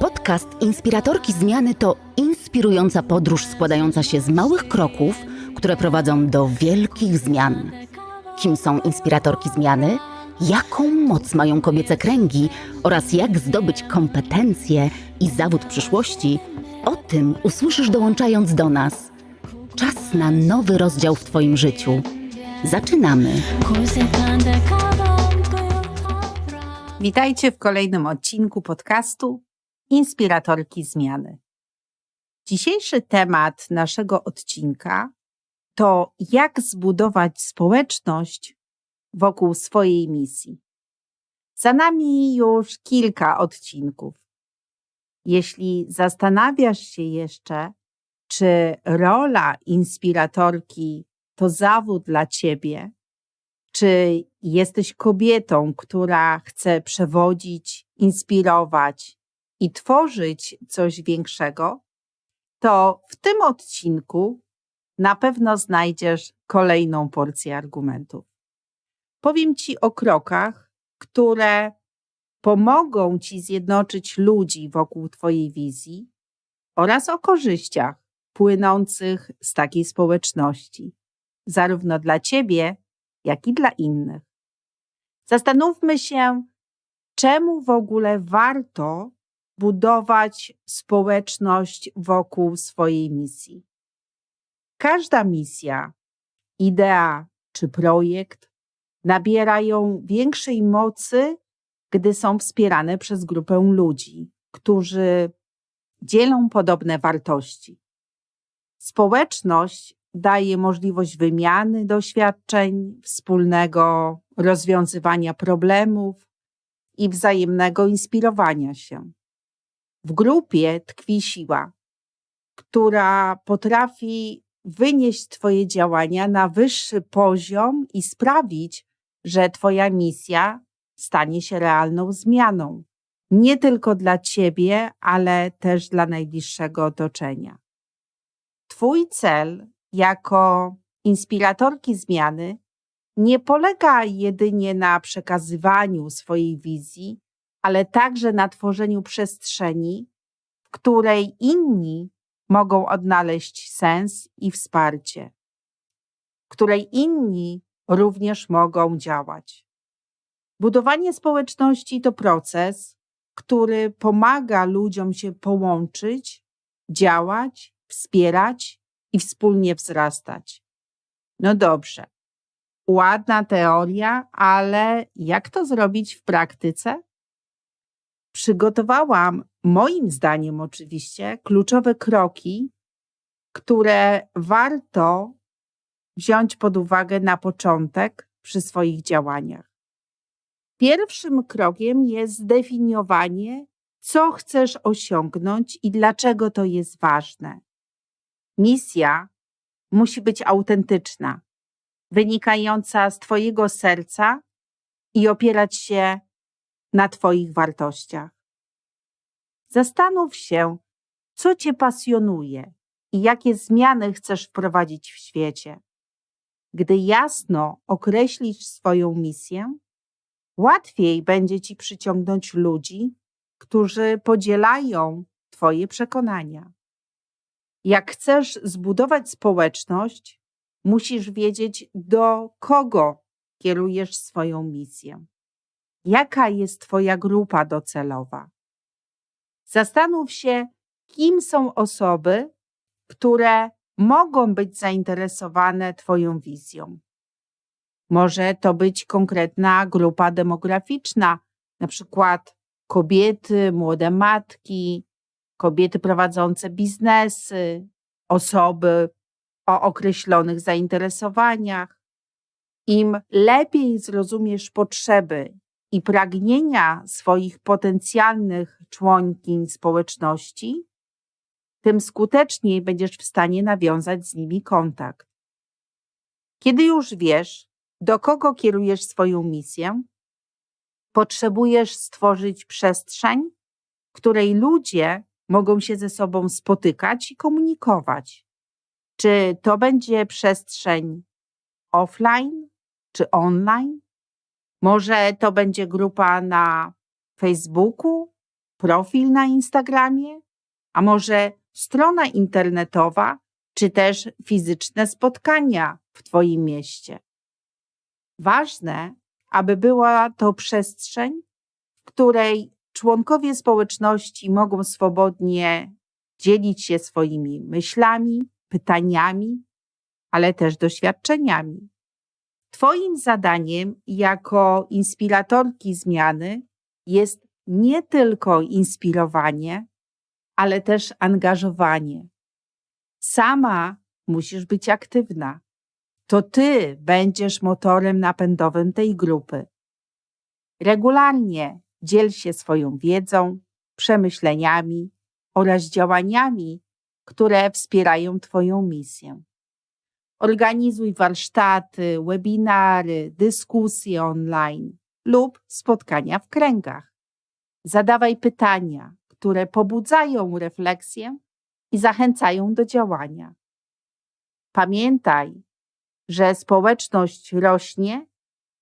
Podcast Inspiratorki Zmiany to inspirująca podróż składająca się z małych kroków, które prowadzą do wielkich zmian. Kim są inspiratorki zmiany? Jaką moc mają kobiece kręgi oraz jak zdobyć kompetencje i zawód przyszłości? O tym usłyszysz dołączając do nas. Czas na nowy rozdział w Twoim życiu. Zaczynamy! Witajcie w kolejnym odcinku podcastu Inspiratorki Zmiany. Dzisiejszy temat naszego odcinka to jak zbudować społeczność wokół swojej misji. Za nami już kilka odcinków. Jeśli zastanawiasz się jeszcze, czy rola inspiratorki to zawód dla ciebie, czy jesteś kobietą, która chce przewodzić, inspirować i tworzyć coś większego, to w tym odcinku na pewno znajdziesz kolejną porcję argumentów. Powiem Ci o krokach, które pomogą Ci zjednoczyć ludzi wokół Twojej wizji oraz o korzyściach płynących z takiej społeczności, zarówno dla Ciebie, jak i dla innych. Zastanówmy się, czemu w ogóle warto budować społeczność wokół swojej misji. Każda misja, idea czy projekt nabierają większej mocy, gdy są wspierane przez grupę ludzi, którzy dzielą podobne wartości. Społeczność daje możliwość wymiany doświadczeń, wspólnego rozwiązywania problemów i wzajemnego inspirowania się. W grupie tkwi siła, która potrafi wynieść Twoje działania na wyższy poziom i sprawić, że Twoja misja stanie się realną zmianą. Nie tylko dla Ciebie, ale też dla najbliższego otoczenia. Twój cel jako inspiratorki zmiany nie polega jedynie na przekazywaniu swojej wizji, ale także na tworzeniu przestrzeni, w której inni mogą odnaleźć sens i wsparcie, w której inni również mogą działać. Budowanie społeczności to proces, który pomaga ludziom się połączyć, działać, wspierać i wspólnie wzrastać. No dobrze, ładna teoria, ale jak to zrobić w praktyce? Przygotowałam, moim zdaniem oczywiście, kluczowe kroki, które warto wziąć pod uwagę na początek przy swoich działaniach. Pierwszym krokiem jest zdefiniowanie, co chcesz osiągnąć i dlaczego to jest ważne. Misja musi być autentyczna, wynikająca z Twojego serca i opierać się na Twoich wartościach. Zastanów się, co Cię pasjonuje i jakie zmiany chcesz wprowadzić w świecie. Gdy jasno określisz swoją misję, łatwiej będzie Ci przyciągnąć ludzi, którzy podzielają Twoje przekonania. Jak chcesz zbudować społeczność, musisz wiedzieć, do kogo kierujesz swoją misję. Jaka jest Twoja grupa docelowa? Zastanów się, kim są osoby, które mogą być zainteresowane Twoją wizją. Może to być konkretna grupa demograficzna, na przykład kobiety, młode matki, kobiety prowadzące biznesy, osoby o określonych zainteresowaniach. Im lepiej zrozumiesz potrzeby i pragnienia swoich potencjalnych członkiń społeczności, tym skuteczniej będziesz w stanie nawiązać z nimi kontakt. Kiedy już wiesz, do kogo kierujesz swoją misję, potrzebujesz stworzyć przestrzeń, w której ludzie mogą się ze sobą spotykać i komunikować. Czy to będzie przestrzeń offline czy online? Może to będzie grupa na Facebooku profil na Instagramie, a może strona internetowa, czy też fizyczne spotkania w Twoim mieście. Ważne, aby była to przestrzeń, w której członkowie społeczności mogą swobodnie dzielić się swoimi myślami, pytaniami, ale też doświadczeniami. Twoim zadaniem jako inspiratorki zmiany jest nie tylko inspirowanie, ale też angażowanie. Sama musisz być aktywna. To ty będziesz motorem napędowym tej grupy. Regularnie dziel się swoją wiedzą, przemyśleniami oraz działaniami, które wspierają Twoją misję. Organizuj warsztaty, webinary, dyskusje online lub spotkania w kręgach. Zadawaj pytania, które pobudzają refleksję i zachęcają do działania. Pamiętaj, że społeczność rośnie,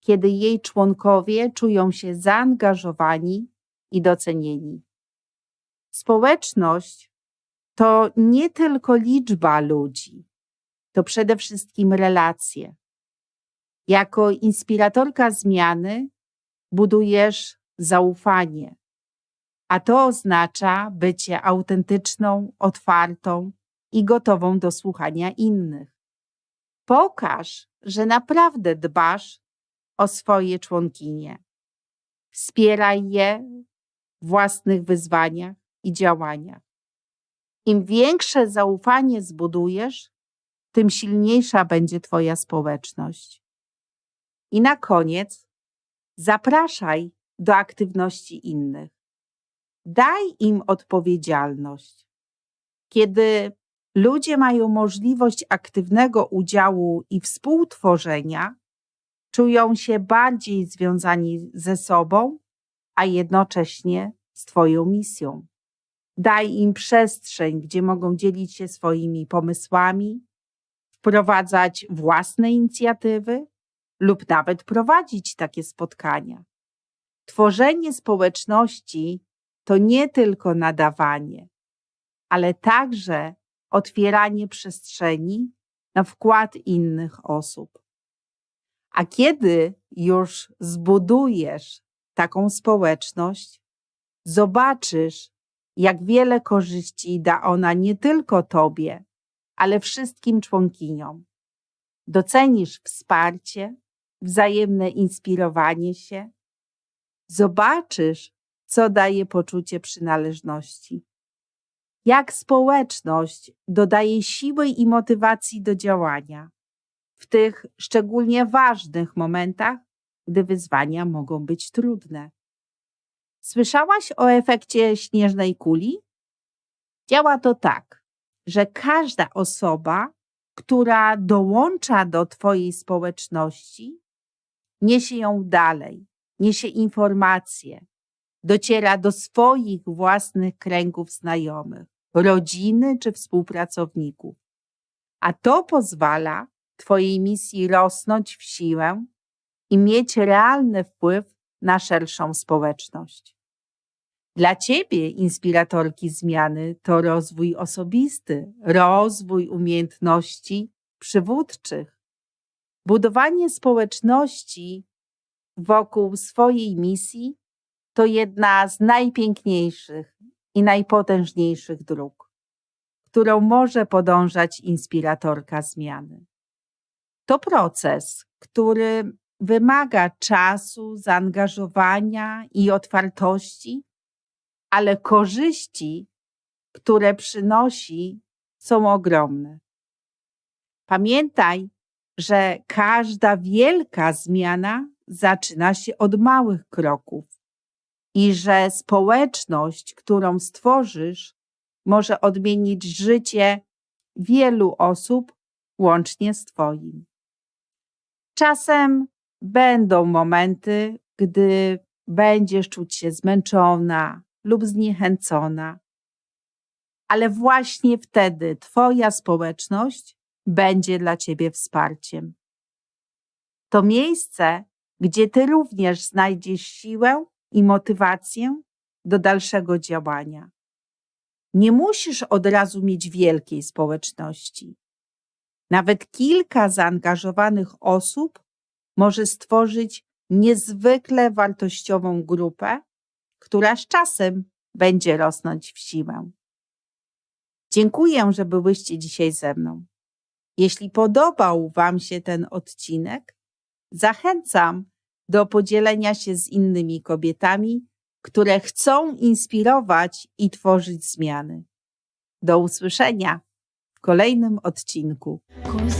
kiedy jej członkowie czują się zaangażowani i docenieni. Społeczność to nie tylko liczba ludzi, to przede wszystkim relacje. Jako inspiratorka zmiany budujesz zaufanie, a to oznacza bycie autentyczną, otwartą i gotową do słuchania innych. Pokaż, że naprawdę dbasz o swoje członkinie. Wspieraj je w własnych wyzwaniach i działaniach. Im większe zaufanie zbudujesz, tym silniejsza będzie Twoja społeczność. I na koniec zapraszaj do aktywności innych. Daj im odpowiedzialność. Kiedy ludzie mają możliwość aktywnego udziału i współtworzenia, czują się bardziej związani ze sobą, a jednocześnie z Twoją misją. Daj im przestrzeń, gdzie mogą dzielić się swoimi pomysłami, wprowadzać własne inicjatywy lub nawet prowadzić takie spotkania. Tworzenie społeczności to nie tylko nadawanie, ale także otwieranie przestrzeni na wkład innych osób. A kiedy już zbudujesz taką społeczność, zobaczysz, jak wiele korzyści da ona nie tylko Tobie, ale wszystkim członkiniom. Docenisz wsparcie, wzajemne inspirowanie się, zobaczysz, co daje poczucie przynależności. Jak społeczność dodaje siły i motywacji do działania w tych szczególnie ważnych momentach, gdy wyzwania mogą być trudne. Słyszałaś o efekcie śnieżnej kuli? Działa to tak, że każda osoba, która dołącza do Twojej społeczności, niesie ją dalej, niesie informacje, dociera do swoich własnych kręgów znajomych, rodziny czy współpracowników. A to pozwala Twojej misji rosnąć w siłę i mieć realny wpływ na szerszą społeczność. Dla Ciebie, inspiratorki zmiany, to rozwój osobisty, rozwój umiejętności przywódczych. Budowanie społeczności wokół swojej misji to jedna z najpiękniejszych i najpotężniejszych dróg, którą może podążać inspiratorka zmiany. To proces, który wymaga czasu, zaangażowania i otwartości, ale korzyści, które przynosi, są ogromne. Pamiętaj, że każda wielka zmiana zaczyna się od małych kroków i że społeczność, którą stworzysz, może odmienić życie wielu osób łącznie z Twoim. Czasem będą momenty, gdy będziesz czuć się zmęczona lub zniechęcona, ale właśnie wtedy Twoja społeczność będzie dla Ciebie wsparciem. To miejsce, gdzie Ty również znajdziesz siłę i motywację do dalszego działania. Nie musisz od razu mieć wielkiej społeczności. Nawet kilka zaangażowanych osób może stworzyć niezwykle wartościową grupę, która z czasem będzie rosnąć w siłę. Dziękuję, że byłyście dzisiaj ze mną. Jeśli podobał Wam się ten odcinek, zachęcam do podzielenia się z innymi kobietami, które chcą inspirować i tworzyć zmiany. Do usłyszenia w kolejnym odcinku. Cum